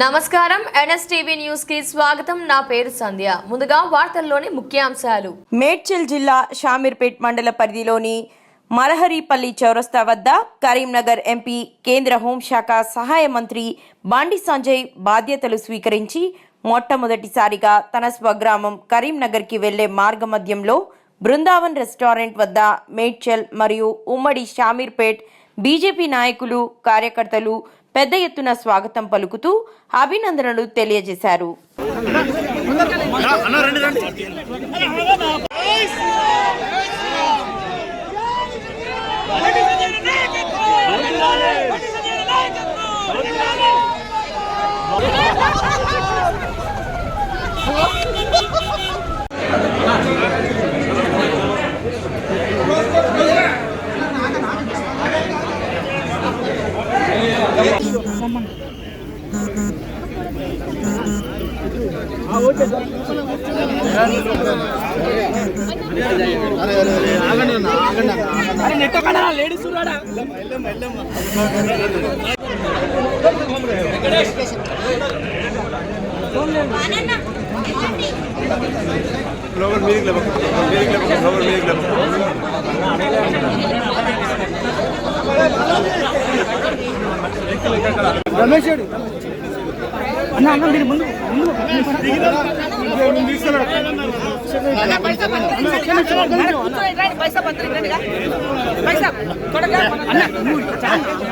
నమస్కారం. ఎన్ఎస్టీవీ న్యూస్కి స్వాగతం. నా పేరు సంధ్య. ముందుగా వార్తల్లోని ముఖ్యాంశాలు. మేడ్చల్ జిల్లా షామీర్పేట్ మండల పరిధిలోని మలహరిపల్లి చౌరస్తా వద్ద కరీంనగర్ ఎంపీ కేంద్ర హోంశాఖ సహాయ మంత్రి బాండి సంజయ్ బాధ్యతలు స్వీకరించి మొట్టమొదటిసారిగా తన స్వగ్రామం కరీంనగర్కి వెళ్ళే మార్గమధ్యంలో బృందావన్ రెస్టారెంట్ వద్ద మేడ్చల్ మరియు ఉమ్మడి షామీర్పేట్ బీజేపీ నాయకులు కార్యకర్తలు పెద్ద ఎత్తున స్వాగతం పలుకుతూ అభినందనలు తెలియజేశారు. గ్లోబల్ మీదికి లోపల మీదికి లేవు లోపల మీదికి లేవు రమేష్ అన్న అన్న మీరు ముందు ముందు. అన్న నువ్వు చాలా.